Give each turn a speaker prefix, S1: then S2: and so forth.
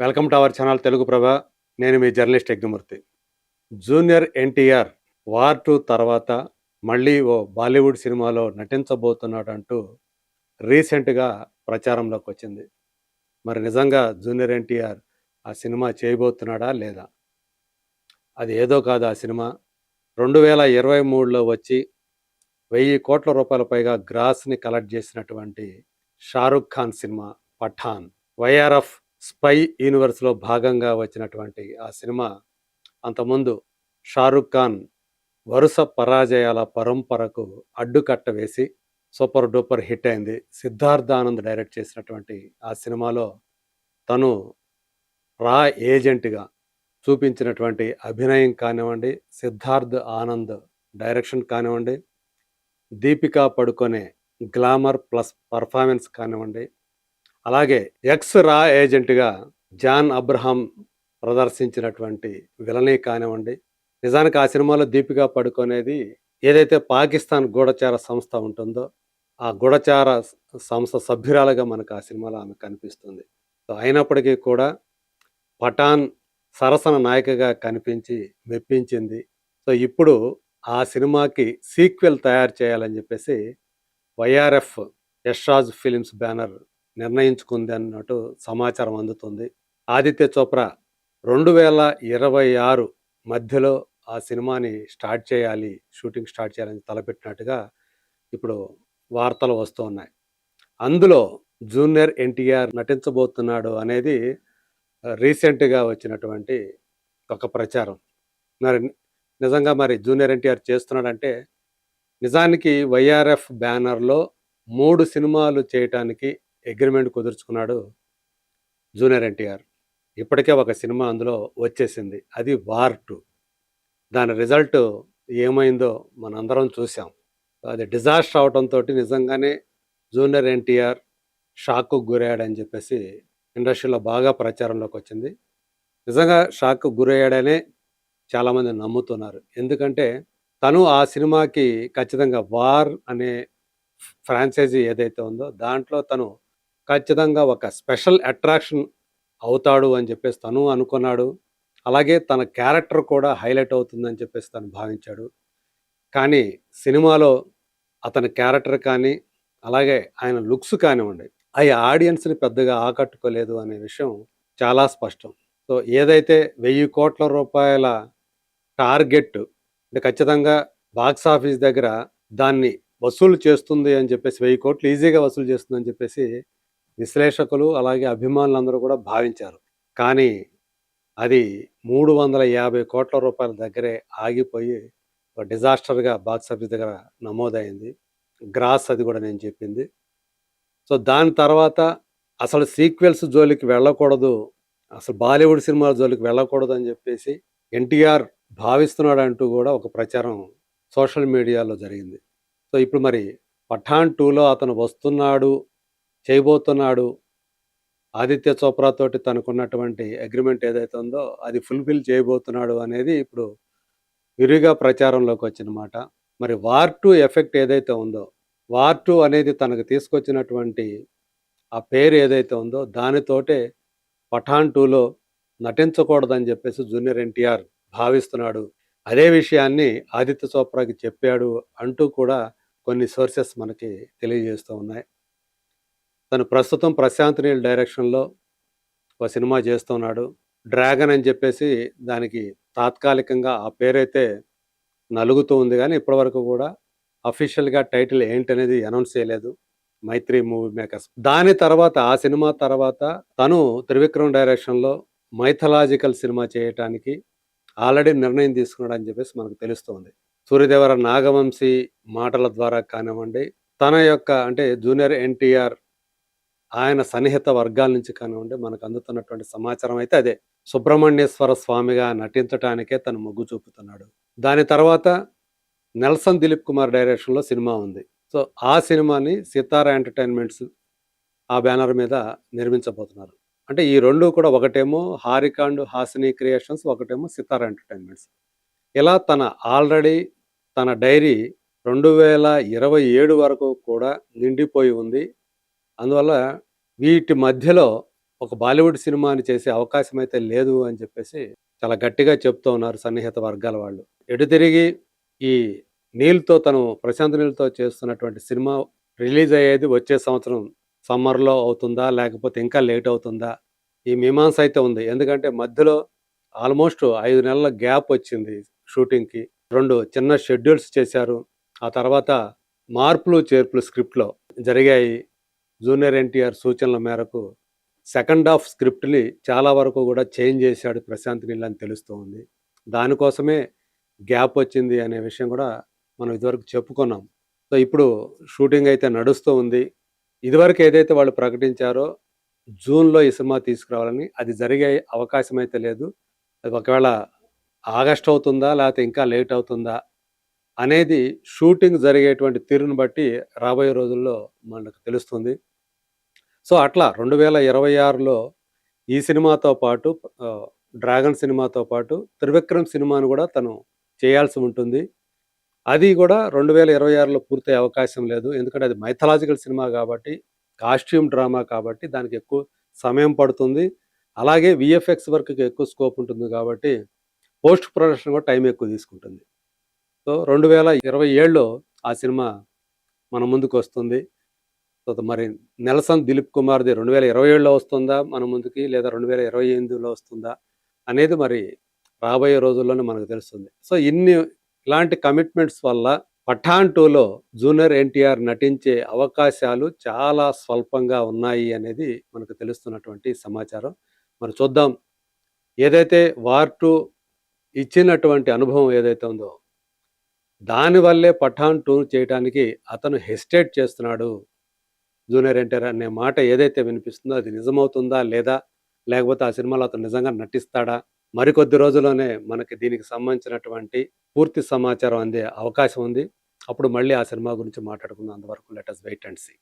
S1: Welcome to our channel Telugu Prabha. నేను మీ journalist Yajnamurthy. Junior NTR war two తర్వాత మళ్ళీ ఓ బాలీవుడ్ సినిమాలో నటించబోతున్నాడు అంటూ రీసెంట్గా ప్రచారంలోకి వచ్చింది. మరి నిజంగా జూనియర్ ఎన్టీఆర్ ఆ సినిమా చేయబోతున్నాడా లేదా? అది ఏదో కాదు ఆ సినిమా. రెండు వేల ఇరవై మూడులో వచ్చి వెయ్యి కోట్ల రూపాయల పైగా గ్రాస్ని కలెక్ట్ చేసినటువంటి షారుఖ్ ఖాన్ సినిమా పఠాన్. వైఆర్ఎఫ్ స్పై యూనివర్స్లో భాగంగా వచ్చినటువంటి ఆ సినిమా అంతకుముందు షారుఖ్ ఖాన్ వరుస పరాజయాల పరంపరకు అడ్డుకట్ట వేసి సూపర్ డూపర్ హిట్ అయింది. సిద్ధార్థ ఆనంద్ డైరెక్ట్ చేసినటువంటి ఆ సినిమాలో తను రా ఏజెంట్గా చూపించినటువంటి అభినయం కానివ్వండి సిద్ధార్థ్ ఆనంద్ డైరెక్షన్ కానివ్వండి Deepika Padukone glamour plus performance కానివ్వండి అలాగే ఎక్స్ రా ఏజెంట్గా జాన్ అబ్రహాం ప్రదర్శించినటువంటి విలనే కానివ్వండి. నిజానికి ఆ సినిమాలో దీపికా పడుకునేది ఏదైతే పాకిస్తాన్ గూఢచార సంస్థ ఉంటుందో ఆ గూఢచార సంస్థ సభ్యురాలుగా మనకు ఆ సినిమాలో ఆమె కనిపిస్తుంది. సో అయినప్పటికీ కూడా పఠాన్ సరసన నాయకగా కనిపించి మెప్పించింది. సో ఇప్పుడు ఆ సినిమాకి సీక్వెల్ తయారు చేయాలని చెప్పేసి వైఆర్ఎఫ్ యష్రాజ్ ఫిలిమ్స్ బ్యానర్ నిర్ణయించుకుంది అన్నట్టు సమాచారం అందుతుంది. ఆదిత్య చోప్రా రెండు వేల ఇరవై ఆరు మధ్యలో ఆ సినిమాని స్టార్ట్ చేయాలి షూటింగ్ స్టార్ట్ చేయాలని తలపెట్టినట్టుగా ఇప్పుడు వార్తలు వస్తూ ఉన్నాయి. అందులో జూనియర్ ఎన్టీఆర్ నటించబోతున్నాడు అనేది రీసెంట్గా వచ్చినటువంటి ఒక ప్రచారం. మరి నిజంగా మరి జూనియర్ ఎన్టీఆర్ చేస్తున్నాడంటే నిజానికి వైఆర్ఎఫ్ బ్యానర్లో మూడు సినిమాలు చేయటానికి అగ్రిమెంట్ కుదుర్చుకున్నాడు జూనియర్ ఎన్టీఆర్. ఇప్పటికే ఒక సినిమా అందులో వచ్చేసింది. అది వార్ టూ. దాని రిజల్ట్ ఏమైందో మనందరం చూసాం అది డిజాస్టర్ అవడంతో నిజంగానే జూనియర్ ఎన్టీఆర్ షాక్కు గురయ్యాడని చెప్పేసి ఇండస్ట్రీలో బాగా ప్రచారంలోకి వచ్చింది. నిజంగా షాక్కు గురయ్యాడనే చాలామంది నమ్ముతున్నారు. ఎందుకంటే తను ఆ సినిమాకి ఖచ్చితంగా వార్ అనే ఫ్రాంచైజీ ఏదైతే ఉందో దాంట్లో తను ఖచ్చితంగా ఒక స్పెషల్ అట్రాక్షన్ అవుతాడు అని చెప్పేసి తను అనుకున్నాడు. అలాగే తన క్యారెక్టర్ కూడా హైలైట్ అవుతుందని చెప్పేసి తను భావించాడు. కానీ సినిమాలో అతని క్యారెక్టర్ కానీ అలాగే ఆయన లుక్స్ కానివ్వండి అవి ఆడియన్స్ని పెద్దగా ఆకట్టుకోలేదు అనే విషయం చాలా స్పష్టం. సో ఏదైతే వెయ్యి కోట్ల రూపాయల టార్గెట్ అంటే ఖచ్చితంగా బాక్స్ ఆఫీస్ దగ్గర దాన్ని వసూలు చేస్తుంది అని చెప్పేసి వెయ్యి కోట్లు ఈజీగా వసూలు చేస్తుంది అని చెప్పేసి విశ్లేషకులు అలాగే అభిమానులందరూ కూడా భావించారు. కానీ అది మూడు వందల యాభై కోట్ల రూపాయల దగ్గరే ఆగిపోయి ఒక డిజాస్టర్గా బాక్స్ ఆఫీస్ దగ్గర నమోదైంది. గ్రాస్ అది కూడా నేను చెప్పింది. సో దాని తర్వాత అసలు సీక్వెల్స్ జోలికి వెళ్ళకూడదు అసలు బాలీవుడ్ సినిమాల జోలికి వెళ్ళకూడదు అని చెప్పేసి ఎన్టీఆర్ భావిస్తున్నాడు అంటూ కూడా ఒక ప్రచారం సోషల్ మీడియాలో జరిగింది. సో ఇప్పుడు మరి పఠాన్ టూలో అతను వస్తున్నాడు చేయబోతున్నాడు ఆదిత్య చోప్రా తోటి తనకున్నటువంటి అగ్రిమెంట్ ఏదైతే ఉందో అది ఫుల్ఫిల్ చేయబోతున్నాడు అనేది ఇప్పుడు విరిగా ప్రచారంలోకి వచ్చిన మాట. మరి వార్ టూ ఎఫెక్ట్ ఏదైతే ఉందో వార్ టూ అనేది తనకు తీసుకొచ్చినటువంటి ఆ పేరు ఏదైతే ఉందో దానితోటే పఠాన్ టూలో నటించకూడదని చెప్పేసి జూనియర్ ఎన్టీఆర్ భావిస్తున్నాడు. అదే విషయాన్ని ఆదిత్య చోప్రాకి చెప్పాడు అంటూ కూడా కొన్ని సోర్సెస్ మనకి తెలియజేస్తూ ఉన్నాయి. తను ప్రస్తుతం ప్రశాంత్ నీల్ డైరెక్షన్లో ఒక సినిమా చేస్తున్నాడు. డ్రాగన్ అని చెప్పేసి దానికి తాత్కాలికంగా ఆ పేరైతే నలుగుతూ ఉంది కానీ ఇప్పటివరకు కూడా అఫీషియల్గా టైటిల్ ఏంటనేది అనౌన్స్ చేయలేదు. మైత్రి మూవీ మేకర్స్ దాని తర్వాత ఆ సినిమా తర్వాత తను త్రివిక్రమ్ డైరెక్షన్లో మైథలాజికల్ సినిమా చేయటానికి ఆల్రెడీ నిర్ణయం తీసుకున్నాడు అని చెప్పేసి మనకు తెలుస్తుంది. సూర్యదేవర నాగవంశీ మాటల ద్వారా కానివ్వండి తన యొక్క అంటే జూనియర్ ఎన్టీఆర్ ఆయన సన్నిహిత వర్గాల నుంచి కానివ్వండి మనకు అందుతున్నటువంటి సమాచారం అయితే అదే. సుబ్రహ్మణ్యేశ్వర స్వామిగా నటించటానికే తను మొగ్గు చూపుతున్నాడు. దాని తర్వాత నెల్సన్ దిలీప్ కుమార్ డైరెక్షన్లో సినిమా ఉంది. సో ఆ సినిమాని సితారా ఎంటర్టైన్మెంట్స్ ఆ బ్యానర్ మీద నిర్మించబోతున్నారు. అంటే ఈ రెండు కూడా ఒకటేమో హారికాండ్ హాసిని క్రియేషన్స్ ఒకటేమో సితారా ఎంటర్టైన్మెంట్స్. ఇలా తన ఆల్రెడీ తన డైరీ రెండు వేల ఇరవై ఏడు వరకు కూడా నిండిపోయి ఉంది. అందువల్ల వీటి మధ్యలో ఒక బాలీవుడ్ సినిమాని చేసే అవకాశం అయితే లేదు అని చెప్పేసి చాలా గట్టిగా చెప్తూ ఉన్నారు సన్నిహిత వర్గాల వాళ్ళు. ఎటు తిరిగి ఈ నీల్తో తను ప్రశాంత్ నీల్తో చేస్తున్నటువంటి సినిమా రిలీజ్ అయ్యేది వచ్చే సంవత్సరం సమ్మర్లో అవుతుందా లేకపోతే ఇంకా లేట్ అవుతుందా? ఈ మీమాంస అయితే ఉంది. ఎందుకంటే మధ్యలో ఆల్మోస్ట్ ఐదు నెలల గ్యాప్ వచ్చింది షూటింగ్కి. రెండు చిన్న షెడ్యూల్స్ చేశారు. ఆ తర్వాత మార్పులు చేర్పులు స్క్రిప్ట్లో జరిగాయి. జూనియర్ ఎన్టీఆర్ సూచనల మేరకు సెకండ్ హాఫ్ స్క్రిప్ట్ని చాలా వరకు కూడా చేంజ్ చేశాడు ప్రశాంత్ నీల్ అని తెలుస్తూ ఉంది దానికోసమే గ్యాప్ వచ్చింది అనే విషయం కూడా మనం ఇదివరకు చెప్పుకున్నాం. సో ఇప్పుడు షూటింగ్ అయితే నడుస్తూ ఉంది. ఇదివరకు ఏదైతే వాళ్ళు ప్రకటించారో జూన్లో ఈ సినిమా తీసుకురావాలని అది జరిగే అవకాశం అయితే లేదు. అది ఒకవేళ ఆగస్ట్ అవుతుందా లేకపోతే ఇంకా లేట్ అవుతుందా అనేది షూటింగ్ జరిగేటువంటి తీరును బట్టి రాబోయే రోజుల్లో మనకు తెలుస్తుంది. సో అట్లా రెండు వేల ఇరవై ఆరులో ఈ సినిమాతో పాటు డ్రాగన్ సినిమాతో పాటు త్రివిక్రమ్ సినిమాను కూడా తను చేయాల్సి ఉంటుంది. అది కూడా రెండు వేల ఇరవై ఆరులో పూర్తయ్యే అవకాశం లేదు. ఎందుకంటే అది మైథలాజికల్ సినిమా కాబట్టి కాస్ట్యూమ్ డ్రామా కాబట్టి దానికి ఎక్కువ సమయం పడుతుంది. అలాగే విఎఫ్ఎక్స్ వర్క్కి ఎక్కువ స్కోప్ ఉంటుంది కాబట్టి పోస్ట్ ప్రొడక్షన్ కూడా టైం ఎక్కువ తీసుకుంటుంది. సో రెండు వేల ఇరవై ఏడులో ఆ సినిమా మన ముందుకు వస్తుంది. తర్వాత మరి నెలసన్ దిలీప్ కుమార్ది రెండు వేల ఇరవై ఏడులో వస్తుందా మన ముందుకి లేదా రెండు వేల ఇరవై ఎనిమిదిలో వస్తుందా అనేది మరి రాబోయే రోజుల్లోనే మనకు తెలుస్తుంది. సో ఇన్ని ఇలాంటి కమిట్మెంట్స్ వల్ల పఠాన్ టూలో జూనియర్ ఎన్టీఆర్ నటించే అవకాశాలు చాలా స్వల్పంగా ఉన్నాయి అనేది మనకు తెలుస్తున్నటువంటి సమాచారం. మరి చూద్దాం. ఏదైతే వార్ టూ ఇచ్చినటువంటి అనుభవం ఏదైతే ఉందో దానివల్లే పఠాన్ టూ చేయడానికి అతను హెసిటేట్ చేస్తున్నాడు. జూనియర్ ఎన్టీఆర్ అనే మాట ఏదైతే వినిపిస్తుందో అది నిజమవుతుందా లేదా? లేకపోతే ఆ సినిమాలో అతను నిజంగా నటిస్తాడా? మరికొద్ది రోజుల్లోనే మనకి దీనికి సంబంధించినటువంటి పూర్తి సమాచారం అందే అవకాశం ఉంది. అప్పుడు మళ్ళీ ఆ సినిమా గురించి మాట్లాడుకుందాం. అంతవరకు లెటస్ వెయిట్ అండ్ సీ.